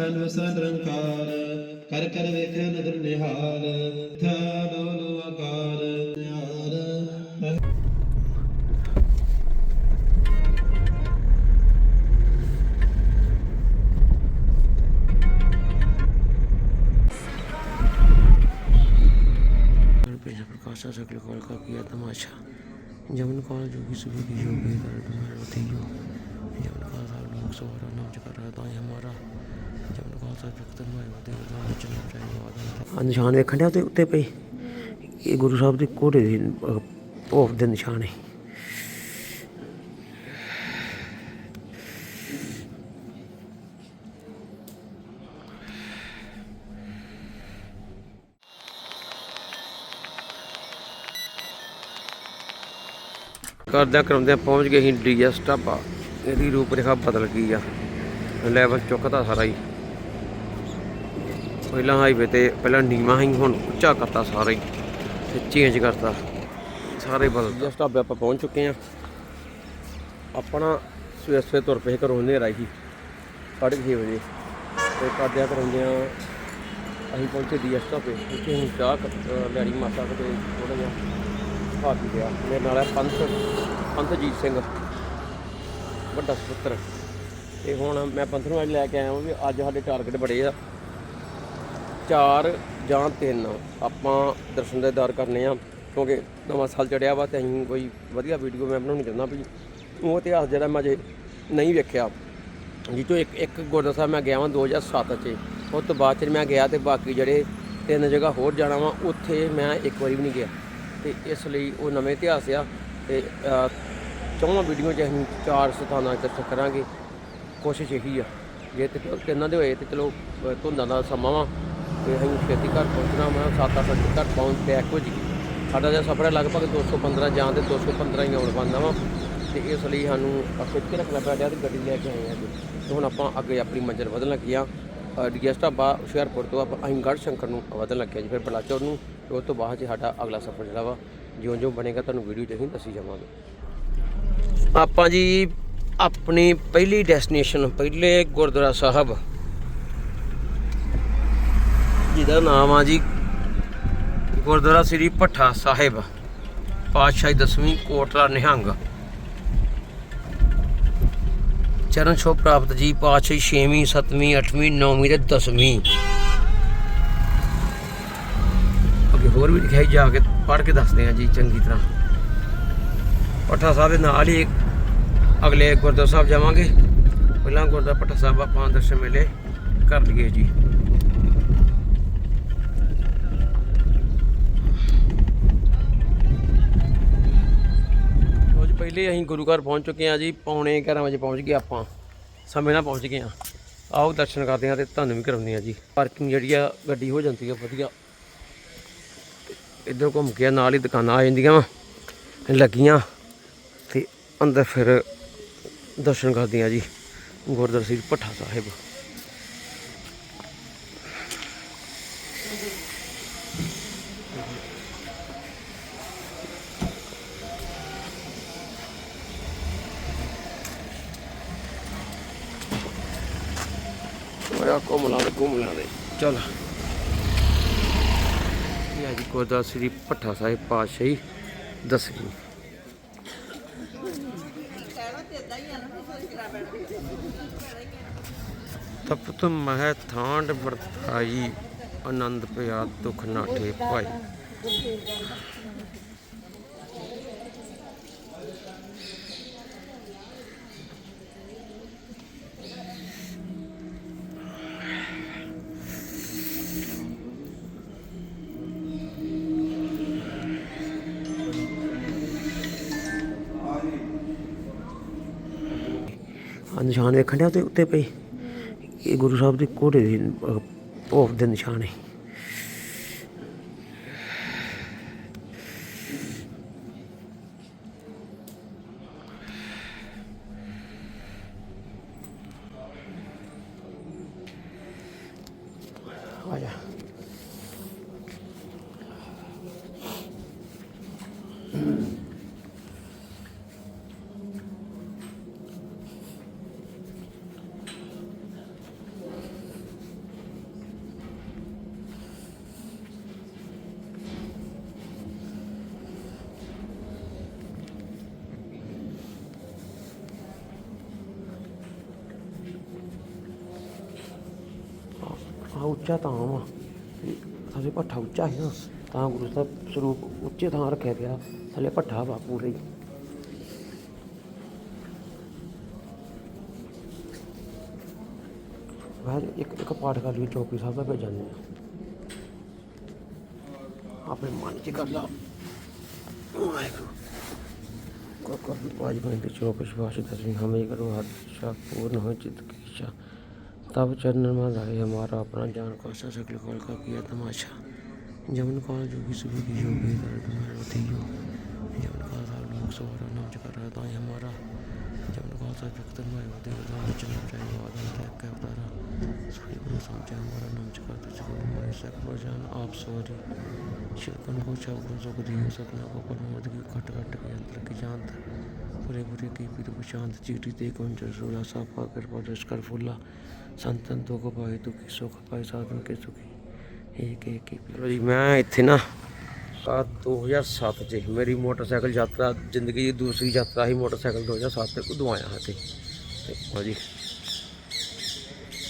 ਅਖੰਡ ਵਸਾ ਨਿਰੰਕਾਰ ਕਰ ਕਰ ਵੇਖਿਆ ਨਦਰ ਨਿਹਾਲ ਥਾ ਲੋ ਲੋ ਆਕਾਰ ਨਿਹਾਲ पेश प्रकाशा सकल कौल का किया तमाशा जमन कौल जोगी सुबह की योगी होती हो जमन कौल साहब लोग सवारा नाम कर रहा था हमारा ਨਿਸ਼ਾਨ ਵੇਖਣ ਡਿਆ ਤੇ ਉੱਤੇ ਪਈ। ਇਹ ਗੁਰੂ ਸਾਹਿਬ ਦੇ ਕੋੜੇ ਦੇ ਅਹ, ਦੇ ਨਿਸ਼ਾਨ ਹੈ ਕਰਦਿਆਂ ਕਰਾਉਂਦਿਆਂ ਪਹੁੰਚ ਗਏ ਸੀ ਡੀਐਸ ਢਾਬਾ ਇਹਦੀ ਰੂਪ ਰੇਖਾ ਬਦਲ ਗਈ ਆ। ਲੈਵਲ ਚੁੱਕਦਾ ਸਾਰਾ ਹੀ। ਪਹਿਲਾਂ ਹਾਈਵੇ ਤੇ ਪਹਿਲਾਂ ਨੀਵਾਂ ਸੀ, ਹੁਣ ਉੱਚਾ ਕਰਤਾ ਸਾਰੇ। ਹੀ ਤੇ ਚੇਂਜ ਕਰਤਾ। ਸਾਰੇ ਬਦਲ ਡੀਐਸ ਢਾਬੇ ਆਪਾਂ ਪਹੁੰਚ ਚੁੱਕੇ ਆ ਆਪਣਾ ਸਵੇਰ ਸਵੇਰ ਤੁਰ ਪਏ ਘਰੋਂ ਹਨੇਰਾ ਹੀ। 6:30 ਵਜੇ। ਤੇ ਕਰਦਿਆਂ ਕਰਾਉਂਦਿਆਂ ਅਸੀਂ ਪਹੁੰਚੇ ਡੀਐਸ ਢਾਬੇ ਉੱਥੇ ਅਸੀਂ ਚਾਹ ਲੈਣੀ ਮਾਤਾ ਕਿਤੇ ਥੋੜਾ ਜਿਹਾ ਖਾ ਪੀ ਗਿਆ ਮੇਰੇ ਨਾਲ ਹੈ ਪੰਥ, ਪੰਥਜੀਤ ਸਿੰਘ। ਵੱਡਾ ਸਪੁੱਤਰ। ਤੇ ਹੁਣ ਮੈਂ ਪੰਥ ਨੂੰ ਅੱਜ ਲੈ ਕੇ ਆਇਆ ਹਾਂ ਵੀ ਅੱਜ ਸਾਡੇ ਟਾਰਗੇਟ ਬੜੇ ਆ। ਚਾਰ ਜਾਂ ਤਿੰਨ ਆਪਾਂ ਦਰਸ਼ਨ ਦੇ ਦਰ ਕਰਨੇ ਆ, ਕਿਉਂਕਿ ਨਵਾਂ ਸਾਲ ਚੜਿਆ ਵਾ ਤੇ ਅਸੀਂ ਕੋਈ ਵਧੀਆ ਵੀਡੀਓ ਮੈਂ ਬਣਾਉਣੀ ਚਾਹੁੰਦਾ ਵੀ ਉਹ ਇਤਿਹਾਸ ਜਿਹੜਾ ਮੈਂ ਅਜੇ ਨਹੀਂ ਵੇਖਿਆ। ਜਿਹ ਤੋਂ ਇੱਕ ਇੱਕ ਗੁਰਦੁਆਰਾ ਸਾਹਿਬ ਮੈਂ ਗਿਆ ਵਾਂ 2007 ਚ। ਉਹ ਤੋਂ ਬਾਅਦ ਚ ਮੈਂ ਗਿਆ ਤੇ ਬਾਕੀ ਜਿਹੜੇ ਤਿੰਨ ਜਗ੍ਹਾ ਹੋਰ ਜਾਣਾ ਵਾਂ, ਉੱਥੇ ਮੈਂ ਇੱਕ ਵਾਰੀ ਵੀ ਨਹੀਂ ਗਿਆ। ਤੇ ਇਸ ਲਈ ਉਹ ਨਵੇਂ ਇਤਿਹਾਸ ਆ ਤੇ ਚੌਵਾਂ ਵੀਡੀਓ 'ਚ ਅਸੀਂ ਚਾਰ ਸਥਾਨਾਂ 'ਤੇ ਦਰਸ਼ਨ ਕਰਾਂਗੇ। ਕੋਸ਼ਿਸ਼ ਇਹੀ ਆ। ਜੇ ਤੇ ਤਿੰਨਾਂ ਦੇ ਹੋਏ ਤੇ ਚਲੋ ਧੁੰਦਾਂ ਦਾ ਸਮਾਂ ਵਾ। ਤੇ ਅਸੀਂ ਛੇਤੀ ਘਰ ਪਹੁੰਚਣਾ ਵਾ 7-8 ਵਜੇ ਘਰ ਪਹੁੰਚ ਤੇ ਹੋ ਵਜੇ। ਸਾਡਾ ਜਿਹੜਾ ਸਫ਼ਰ ਹੈ ਲਗਭਗ 215 ਜਾਂ ਤੇ 215 ਹੀ ਆਉਣ ਬੰਦਾ ਵਾ। ਤੇ ਇਸ ਲਈ ਸਾਨੂੰ ਖਿੱਚ ਕੇ ਰੱਖਣਾ ਪਿਆ ਤੇ ਗੱਡੀ ਲੈ ਕੇ ਆਏ ਹਾਂ ਜੀ। ਤੇ ਹੁਣ ਆਪਾਂ ਅੱਗੇ ਆਪਣੀ ਮੰਜ਼ਿਲ ਵਧਣ ਲੱਗੇ ਆ। ਡੀਐਸ ਢਾਬਾ ਹੁਸ਼ਿਆਰਪੁਰ ਤੋਂ ਆਪਾਂ ਅਸੀਂ ਗੜ੍ਹ ਸ਼ੰਕਰ ਨੂੰ ਵਧਣ ਲੱਗੇ ਜੀ, ਫਿਰ ਬਲਾਚੌਰ ਨੂੰ। ਤੇ ਉਸ ਤੋਂ ਬਾਅਦ 'ਚ ਸਾਡਾ ਅਗਲਾ ਸਫ਼ਰ ਜਿਹੜਾ ਵਾ ਜਿਉਂ ਜਿਉਂ ਬਣੇਗਾ ਤੁਹਾਨੂੰ ਵੀਡੀਓ 'ਚ ਅਸੀਂ ਦੱਸੀ ਜਾਵਾਂਗੇ। ਆਪਾਂ ਜੀ ਆਪਣੀ ਪਹਿਲੀ ਡੈਸਟੀਨੇਸ਼ਨ, ਪਹਿਲੇ ਗੁਰਦੁਆਰਾ ਸਾਹਿਬ ਜਿਹਦਾ ਨਾਮ ਆ ਜੀ ਗੁਰਦੁਆਰਾ ਸ੍ਰੀ ਭੱਠਾ ਸਾਹਿਬ, ਪਾਤਸ਼ਾਹੀ ਦਸਵੀਂ ਕੋਟਲਾ ਨਿਹੰਗ। ਚਰਨ ਛੋਹ ਪ੍ਰਾਪਤ ਜੀ, ਪਾਤਸ਼ਾਹੀ 6ਵੀਂ 7ਵੀਂ 8ਵੀਂ 9ਵੀਂ ਤੇ 10ਵੀਂ ਅੱਗੇ ਹੋਰ ਵੀ ਲਿਖਿਆ ਜਾ ਕੇ ਪੜ੍ਹ ਕੇ ਦੱਸਦੇ ਆ ਜੀ ਚੰਗੀ ਤਰ੍ਹਾਂ। ਭੱਠਾ ਸਾਹਿਬ ਦੇ ਨਾਲ ਹੀ ਅਗਲੇ ਗੁਰਦੁਆਰਾ ਸਾਹਿਬ ਜਾਵਾਂਗੇ। ਪਹਿਲਾਂ ਗੁਰਦੁਆਰਾ ਭੱਠਾ ਸਾਹਿਬ ਆਪਾਂ ਦਰਸ਼ਨ ਮੇਲੇ ਕਰ ਲਈਏ ਜੀ। ਪਹਿਲੇ ਅਸੀਂ ਗੁਰੂ ਘਰ ਪਹੁੰਚ ਚੁੱਕੇ ਹਾਂ ਜੀ, ਪੌਣੇ 11 ਵਜੇ ਪਹੁੰਚ ਗਏ ਆਪਾਂ। ਸਮੇਂ ਨਾਲ ਪਹੁੰਚ ਗਏ ਹਾਂ। ਆਓ ਦਰਸ਼ਨ ਕਰਦੇ ਹਾਂ ਤੇ ਤੁਹਾਨੂੰ ਵੀ ਕਰਾਉਂਦੇ ਹਾਂ ਜੀ। ਪਾਰਕਿੰਗ ਜਿਹੜੀ ਆ, ਗੱਡੀ ਹੋ ਜਾਂਦੀ ਆ, ਵਧੀਆ। ਇੱਧਰ ਘੁੰਮ ਕੇ ਨਾਲ ਹੀ ਦੁਕਾਨਾਂ ਆ ਜਾਂਦੀਆਂ ਵਾ। ਲੱਗੀਆਂ। ਤੇ ਅੰਦਰ ਫਿਰ ਦਰਸ਼ਨ ਕਰਦੇ ਹਾਂ ਜੀ। ਗੁਰਦੁਆਰਾ ਸ੍ਰੀ ਭੱਠਾ ਸਾਹਿਬ। ਹੋਇਆ, ਘੁੰਮ ਲਾ ਘੁੰਮ ਲਾ ਦੇ ਚਲ। ਇਹ ਆ ਜੀ ਸ੍ਰੀ ਭੱਠਾ ਸਾਹਿਬ ਪਾਤਸ਼ਾਹੀ ਦਸਵੀਂ। ਤਪਤ ਮਹਿ ਥਾਂਡ ਵਰਤਾਈ, ਆਨੰਦ ਪਿਆ ਦੁਖ ਨਾਠੇ ਭਾਈ। ਆ ਨਿਸ਼ਾਨ ਵੇਖਣ ਡਿਆ ਤੇ ਉੱਤੇ ਪਈ। ਇਹ ਗੁਰੂ ਸਾਹਿਬ ਦੇ ਕੋੜੇ ਦੀ ਅਹ, ਦੇ ਨਿਸ਼ਾਨ ਹੈ ਆ ਜਾ ਥਾਂ ਉੱਚਾ ਤਾਂ ਵਾ ਥੱਲੇ ਭੱਠਾ ਉੱਚਾ ਸੀ ਨਾ ਤਾਂ ਗੁਰੂ ਸਾਹਿਬ ਸਰੂਪ ਉੱਚੇ ਥਾਂ ਰੱਖਿਆ ਗਿਆ ਥੱਲੇ ਭੱਠਾ ਵਾ ਪੂਰਾ ਹੀ ਬਾਹਰ ਇੱਕ ਇੱਕ ਪਾਠ ਕਰ ਲਈ ਚੌਕੀ ਸਾਹਿਬ ਦਾ ਭੇਜਾਂਦੇ ਆ ਆਪਣੇ ਮਨ ਚ ਕਰ ਲਾ ਵਾਹਿਗੁਰੂ ਕੋ ਕੋ ਪਾਜ ਬਣ ਤੇ ਚੋਕ ਵਿਸ਼ਵਾਸ ਦਰਸ਼ਨ ਹਮੇ ਕਰੋ ਹਰ ਸ਼ਾ पूर्ण हो चित्त की इच्छा तब चंदन मल रहे हमारा अपना जान कौशल शक्ल कॉल का किया तमाशा। जमन कौल जो कि सुबह की जो भी थी जो जमन कौल साहब लोग सवार नाच कर रहा था हमारा। जमन कौल साहब जगतन तो भाई होते हुए चलना चाहिए वादा कैब कैब तारा सूर्य को समझे हमारा नाम चकाते चको हमारे सैकड़ों जान, आप सॉरी। शिवकन को छाव को सपना को प्रमोद की खट खट के अंतर की जान था। पूरे पूरे की पीर शांत चीटी ते कौन रसोला साफा कर परस कर फुल्ला ਸੰਤਨ ਤੋਂ ਕੋ ਪਾਏ ਦੁਖੀ ਸੁਖ ਪਾਏ ਸਾਧਨ ਕੇ ਸੁਖੀ ਏਕ ਏਕ ਕੀ ਚਲੋ ਜੀ ਮੈਂ ਇੱਥੇ ਨਾ ਆ 2007 ਚ ਮੇਰੀ ਮੋਟਰਸਾਈਕਲ ਯਾਤਰਾ ਜ਼ਿੰਦਗੀ ਦੀ ਦੂਸਰੀ ਯਾਤਰਾ ਸੀ ਮੋਟਰਸਾਈਕਲ 2007 ਤੇ ਉਦੋਂ ਆਇਆ ਹਾਂ ਤੇ ਤੇ ਲਓ ਜੀ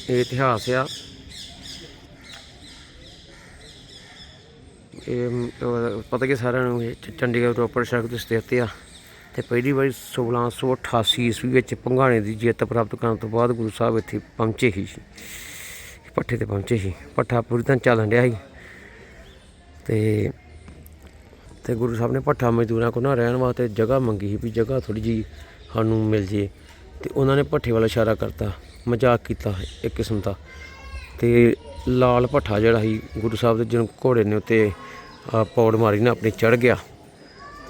ਇਹ ਇਤਿਹਾਸ ਆ ਇਹ ਮ, ਅਹ, ਪਤਾ ਕਿ ਸਾਰਿਆਂ ਨੂੰ ਇਹ ਚ- ਚੰਡੀਗੜ੍ਹ ਰੋਪੜ ਸੜਕ ਤੇ ਸਥਿਤ ਆ ਤੇ ਪਹਿਲੀ ਵਾਰੀ 1688 ਈਸਵੀ ਵਿੱਚ ਭੰਗਾਣੇ ਦੀ ਜਿੱਤ ਪ੍ਰਾਪਤ ਕਰਨ ਤੋਂ ਬਾਅਦ ਗੁਰੂ ਸਾਹਿਬ ਇੱਥੇ ਪਹੁੰਚੇ ਸੀ। ਪੱਠੇ ਤੇ ਪਹੁੰਚੇ ਸੀ। ਪੱਠਾ ਪੂਰੀ ਤਰ੍ਹਾਂ ਚੱਲਣ ਡਿਆ ਸੀ। ਤੇ ਤੇ ਗੁਰੂ ਸਾਹਿਬ ਨੇ ਪੱਠਾ ਮਜ਼ਦੂਰਾਂ ਕੋਲ ਨਾ ਰਹਿਣ ਵਾਸਤੇ ਜਗ੍ਹਾ ਮੰਗੀ ਸੀ ਵੀ ਜਗ੍ਹਾ ਥੋੜੀ ਜੀ ਸਾਨੂੰ ਮਿਲ ਜੇ। ਤੇ ਉਹਨਾਂ ਨੇ ਪੱਠੇ ਵਾਲਾ ਇਸ਼ਾਰਾ ਕਰਤਾ, ਮਜ਼ਾਕ ਕੀਤਾ ਇੱਕ ਕਿਸਮ ਦਾ। ਤੇ ਲਾਲ ਭੱਠਾ ਜਿਹੜਾ ਸੀ, ਗੁਰੂ ਸਾਹਿਬ ਦੇ ਜਦੋਂ ਘੋੜੇ ਨੇ ਉੱਤੇ ਆਹ ਪੌੜ ਮਾਰੀ ਨਾ, ਆਪਣੀ ਚੜ ਗਿਆ।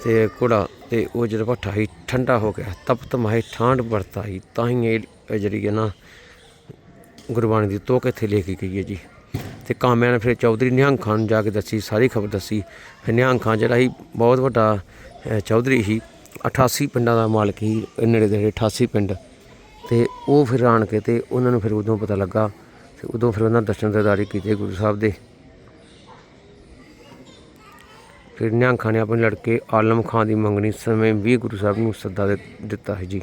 ਤੇ ਘੋੜਾ ਤੇ ਉਹ ਜਿਹੜਾ ਭੱਠਾ ਸੀ, ਠੰਡਾ ਹੋ ਗਿਆ। ਤਪਤ ਮਾਹੇ ਠਾਂਡ ਵਰਤਾ ਸੀ। ਤਾਂ ਹੀ ਇਹ ਜਿਹੜੀ ਹੈ ਨਾ, ਗੁਰਬਾਣੀ ਦੀ ਤੋਕ ਇੱਥੇ ਲੈ ਕੇ ਗਈ ਹੈ ਜੀ। ਤੇ ਕਾਮਿਆਂ ਨੇ ਫਿਰ ਚੌਧਰੀ ਨਿਹੰਗ ਖਾਨ ਨੂੰ ਜਾ ਕੇ ਦੱਸੀ, ਸਾਰੀ ਖਬਰ ਦੱਸੀ। ਫਿਰ ਨਿਹੰਗ ਖਾਨ ਜਿਹੜਾ ਸੀ, ਬਹੁਤ ਵੱਡਾ ਚੌਧਰੀ ਸੀ। 88 ਪਿੰਡਾਂ ਦਾ ਮਾਲਕ ਸੀ, ਨੇੜੇ ਦੇ 88 ਪਿੰਡ। ਤੇ ਉਹ ਫਿਰ ਆਣ ਕੇ ਤੇ ਉਹਨਾਂ ਨੂੰ ਫਿਰ ਉਦੋਂ ਪਤਾ ਲੱਗਾ, ਤੇ ਉਦੋਂ ਫਿਰ ਉਹਨਾਂ ਦਰਸ਼ਨ ਦਿਦਾਰੀ ਕੀਤੇ ਗੁਰੂ ਸਾਹਿਬ ਦੇ। ਫਿਰ ਨਿਹੰਗ ਖਾਨ ਨੇ ਆਪਣੇ ਲੜਕੇ ਆਲਮ ਖਾਨ ਦੀ ਮੰਗਣੀ ਸਮੇਂ ਵੀ ਗੁਰੂ ਸਾਹਿਬ ਨੂੰ ਸੱਦਾ ਦੇ- ਦਿੱਤਾ ਹੈ ਜੀ।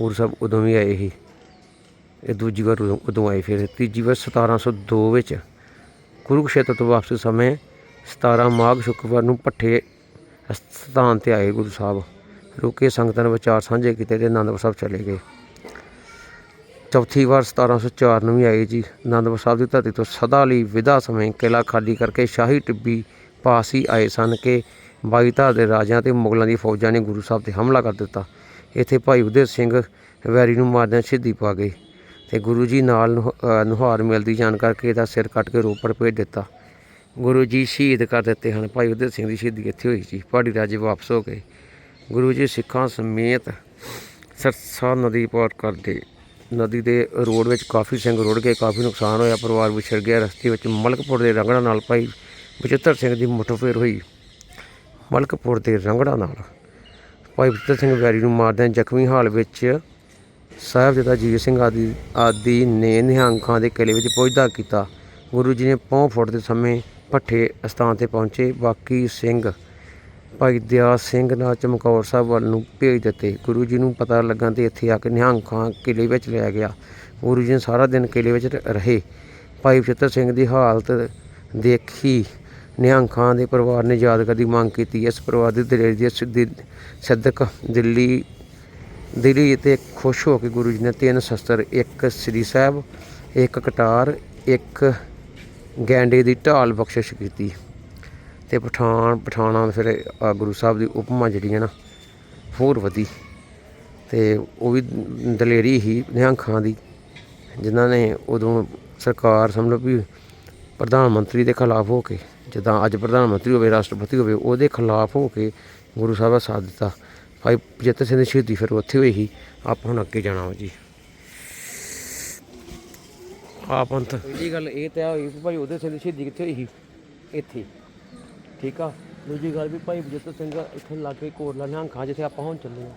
ਗੁਰੂ ਸਾਹਿਬ ਉਦੋਂ ਵੀ ਆਏ ਸੀ। ਇਹ ਦੂਜੀ ਵਾਰ ਉਦੋਂ ਉਦੋਂ ਆਏ ਫਿਰ। ਤੀਜੀ ਵਾਰ 1702 ਵਿੱਚ ਕੁਰੂਕਸ਼ੇਤਰ ਤੋਂ ਵਾਪਸੀ ਸਮੇਂ 17 ਮਾਘ ਸ਼ੁੱਕਰਵਾਰ ਨੂੰ ਪੱਠੇ ਸਥਾਨ ਤੇ ਆਏ ਗੁਰੂ ਸਾਹਿਬ। ਰੁਕੇ ਸੰਗਤਾਂ ਨੇ ਵਿਚਾਰ ਸਾਂਝੇ ਕੀਤੇ ਤੇ ਆਨੰਦਪੁਰ ਸਾਹਿਬ ਚਲੇ ਗਏ। ਚੌਥੀ ਵਾਰ 1704 ਨੂੰ ਵੀ ਆਏ ਜੀ। ਆਨੰਦਪੁਰ ਸਾਹਿਬ ਦੀ ਧਰਤੀ ਤੋਂ ਸਦਾ ਲਈ ਵਿਦਾ ਸਮੇਂ ਕਿਲਾ ਖਾਲੀ ਕਰਕੇ ਸ਼ਾਹੀ ਟਿੱਬੀ ਪਾਸ ਹੀ ਆਏ ਸਨ ਕਿ ਬਾਈ ਧਾਰ ਦੇ ਰਾਜਿਆਂ ਤੇ ਮੁਗਲਾਂ ਦੀ ਫੌਜਾਂ ਨੇ ਗੁਰੂ ਸਾਹਿਬ ਤੇ ਹਮਲਾ ਕਰ ਦਿੱਤਾ। ਇੱਥੇ ਭਾਈ ਉਦੇ ਸਿੰਘ ਵੈਰੀ ਨੂੰ ਮਾਰਦਿਆਂ ਸ਼ਹੀਦੀ ਪਾ ਗਏ ਤੇ ਗੁਰੂ ਜੀ ਨਾਲ ਨੁਹ- ਨੁਹਾਰ ਮਿਲਦੀ ਜਾਣ ਕਰਕੇ ਇਹਦਾ ਸਿਰ ਕੱਟ ਕੇ ਰੋਪੜ ਭੇਜ ਦਿੱਤਾ। ਗੁਰੂ ਜੀ ਸ਼ਹੀਦ ਕਰ ਦਿੱਤੇ ਹਨ। ਭਾਈ ਉਦੇ ਸਿੰਘ ਦੀ ਸ਼ਹੀਦੀ ਇੱਥੇ ਹੋਈ ਸੀ। ਪਹਾੜੀ ਰਾਜੇ ਵਾਪਸ ਹੋ ਗਏ। ਗੁਰੂ ਜੀ ਸਿੱਖਾਂ ਸਮੇਤ ਸਰਸਾ ਨਦੀ ਪਾਰ ਕਰਦੇ। ਨਦੀ ਦੇ ਰੋਡ ਵਿੱਚ ਕਾਫੀ ਸਿੰਘ ਰੁੜ ਗਏ। ਕਾਫੀ ਨੁਕਸਾਨ ਹੋਇਆ। ਪਰਿਵਾਰ ਵਿਛੜ ਗਿਆ। ਰਸਤੇ ਵਿੱਚ ਮਲਕਪੁਰ ਦੇ ਰੰਗੜਾ ਨਾਲ ਭਾਈ ਬਚਿੱਤਰ ਸਿੰਘ ਦੀ ਮੁੱਠਭੇੜ ਹੋਈ। ਮਲਕਪੁਰ ਦੇ ਰੰਗੜਾ ਨਾਲ। ਭਾਈ ਬਚਿੱਤਰ ਸਿੰਘ ਵੈਰੀ ਨੂੰ ਮਾਰਦਿਆਂ ਜ਼ਖਮੀ ਹਾਲ ਵਿੱਚ ਸਾਹਿਬਜ਼ਾਦਾ ਜੀਤ ਸਿੰਘ ਆਦਿ ਆਦਿ ਨੇ ਨਿਹੰਗ ਖਾਂ ਦੇ ਕਿਲੇ ਵਿੱਚ ਪਹੁੰਚਦਾ ਕੀਤਾ। ਗੁਰੂ ਜੀ ਨੇ ਪੌਂ ਫੁੱਟ ਦੇ ਸਮੇਂ ਭੱਠੇ ਅਸਥਾਨ ਤੇ ਪਹੁੰਚੇ। ਬਾਕੀ ਸਿੰਘ ਭਾਈ ਦਿਆ ਸਿੰਘ ਨਾਲ ਚਮਕੌਰ ਸਾਹਿਬ ਵੱਲ ਨੂੰ ਭੇਜ ਦਿੱਤੇ। ਗੁਰੂ ਜੀ ਨੂੰ ਪਤਾ ਲੱਗਾ ਤੇ ਇੱਥੇ ਆ ਕੇ ਨਿਹੰਗ ਖਾਂ ਕਿਲੇ ਵਿੱਚ ਲਿਆ ਗਿਆ। ਗੁਰੂ ਜੀ ਨੇ ਸਾਰਾ ਦਿਨ ਕਿਲੇ ਵਿੱਚ ਰ- ਰਹੇ। ਭਾਈ ਬਚਿੱਤਰ ਸਿੰਘ ਦੀ ਹਾਲਤ ਦੇਖੀ। ਨਿਹੰਗ ਖਾਂ ਦੇ ਪਰਿਵਾਰ ਨੇ ਯਾਦਗਾਰ ਦੀ ਮੰਗ ਕੀਤੀ। ਇਸ ਪਰਿਵਾਰ ਦੀ ਦਲੇਰੀ ਦੀ ਸਿੱਧੀ ਸਿੱਧਕ ਦਿੱਲੀ ਦਿੱਲੀ ਤੇ ਖੁਸ਼ ਹੋ ਕੇ ਗੁਰੂ ਜੀ ਨੇ ਤਿੰਨ ਸ਼ਸਤਰ, ਇੱਕ ਸ੍ਰੀ ਸਾਹਿਬ, ਇੱਕ ਕਟਾਰ, ਇੱਕ ਗੈਂਡੇ ਦੀ ਢਾਲ ਬਖਸ਼ਿਸ਼ ਕੀਤੀ। ਤੇ ਪਠਾਨ, ਪਠਾਣਾ ਫਿਰ ਆਹ ਗੁਰੂ ਸਾਹਿਬ ਦੀ ਉਪਮਾ ਜਿਹੜੀ ਹੈ ਨਾ, ਹੋਰ ਵਧੀ। ਤੇ ਉਹ ਵੀ ਦਲੇਰੀ ਹੀ ਨਿਹੰਗ ਖਾਂ ਦੀ, ਜਿਨ੍ਹਾਂ ਨੇ ਉਦੋਂ ਸਰਕਾਰ ਸਮਝ ਲਓ ਵੀ ਪ੍ਰਧਾਨ ਮੰਤਰੀ ਦੇ ਖਿਲਾਫ ਹੋ ਕੇ ਜਿੱਦਾਂ ਅੱਜ ਪ੍ਰਧਾਨ ਮੰਤਰੀ ਹੋਵੇ, ਰਾਸ਼ਟਰਪਤੀ ਹੋਵੇ, ਉਹਦੇ ਖਿਲਾਫ ਹੋ ਕੇ ਗੁਰੂ ਸਾਹਿਬ ਦਾ ਸਾਥ ਦਿੱਤਾ। ਭਾਈ ਬਚਿੱਤਰ ਸਿੰਘ ਦੀ ਸ਼ਹੀਦੀ ਫਿਰ ਉੱਥੇ ਹੋਈ ਸੀ। ਆਪਾਂ ਹੁਣ ਅੱਗੇ ਜਾਣਾ ਵਾ ਜੀ। ਆ ਪੰਥ ਪਹਿਲੀ ਗੱਲ ਇਹ ਤੈਅ ਹੋਈ ਵੀ ਭਾਈ ਉਹਦੇ ਸਿੰਘ ਦੀ ਸ਼ਹੀਦੀ ਕਿੱਥੇ ਹੋਈ ਸੀ? ਇੱਥੇ। ਠੀਕ ਆ? ਦੂਜੀ ਗੱਲ ਵੀ ਭਾਈ ਬਜਿੱਤਰ ਸਿੰਘ ਇੱਥੇ ਲਾਗੇ ਕੋਰਲਾ ਨਿਹੰਖਾਂ ਜਿੱਥੇ ਆਪਾਂ ਹੁਣ ਚੱਲੇ ਆ,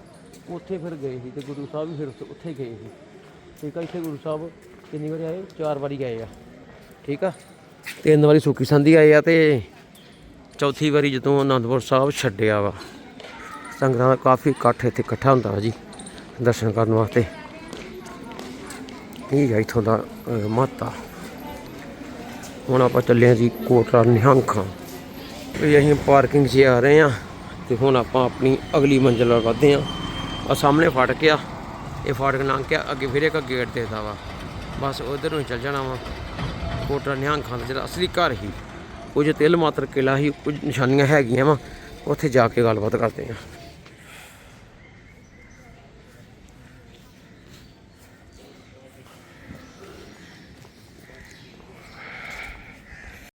ਉੱਥੇ ਫਿਰ ਗਏ ਸੀ ਤੇ ਗੁਰੂ ਸਾਹਿਬ ਵੀ ਫਿਰ ਉੱਥੇ- ਉੱਥੇ ਗਏ ਸੀ। ਠੀਕ ਆ, ਇੱਥੇ ਗੁਰੂ ਸਾਹਿਬ ਕਿੰਨੀ ਵਾਰੀ ਆਏ? ਚਾਰ ਵਾਰੀ ਗਏ ਆ। ਠੀਕ ਆ? ਤਿੰਨ ਵਾਰੀ ਸੁੱਕੀ ਸੰਧੀ ਆਏ ਆ ਤੇ ਚੌਥੀ ਵਾਰੀ ਜਦੋਂ ਅਨੰਦਪੁਰ ਸਾਹਿਬ ਛੱਡਿਆ ਵਾ ਸੰਗਤਾਂ ਦਾ ਕਾਫੀ ਇਕੱਠ ਇੱਥੇ ਇਕੱਠਾ ਹੁੰਦਾ ਵਾ ਜੀ ਦਰਸ਼ਨ ਕਰਨ ਵਾਸਤੇ। ਇਹ ਹੈ ਇੱਥੋਂ ਦਾ ਅਹ, ਮਹੱਤਤਾ ਹੁਣ ਆਪਾਂ ਚੱਲੇ ਹਾਂ ਜੀ ਕੋਟਲਾ ਨਿਹੰਖਾਂ ਵੀ ਅਸੀਂ ਪਾਰਕਿੰਗ 'ਚ ਆ ਰਹੇ ਹਾਂ ਤੇ ਹੁਣ ਆਪਾਂ ਆਪਣੀ ਅਗਲੀ ਮੰਜ਼ਿਲ ਵੱਲ ਵਧਦੇ ਹਾਂ ਆ ਸਾਹਮਣੇ ਫਾਟਕ ਆ ਇਹ ਫਾਟਕ ਲੰਘ ਕੇ ਅੱਗੇ ਫਿਰ ਇੱਕ ਗੇਟ ਦੇਦਾ ਵਾ। ਬਸ ਉਧਰ ਨੂੰ ਚੱਲ ਜਾਣਾ ਵਾ। ਕੋਟਰਾ ਨਿਹੰਖਾਂ ਦਾ ਜਿਹੜਾ ਅਸਲੀ ਘਰ ਹੀ, ਕੁਝ ਤਿਲ ਮਾਤਰ ਕਿਲਾ ਹੀ, ਕੁਝ ਨਿਸ਼ਾਨੀਆਂ ਹੈਗੀਆਂ ਵਾ, ਉੱਥੇ ਜਾ ਕੇ ਗੱਲਬਾਤ ਕਰਦੇ ਹਾਂ।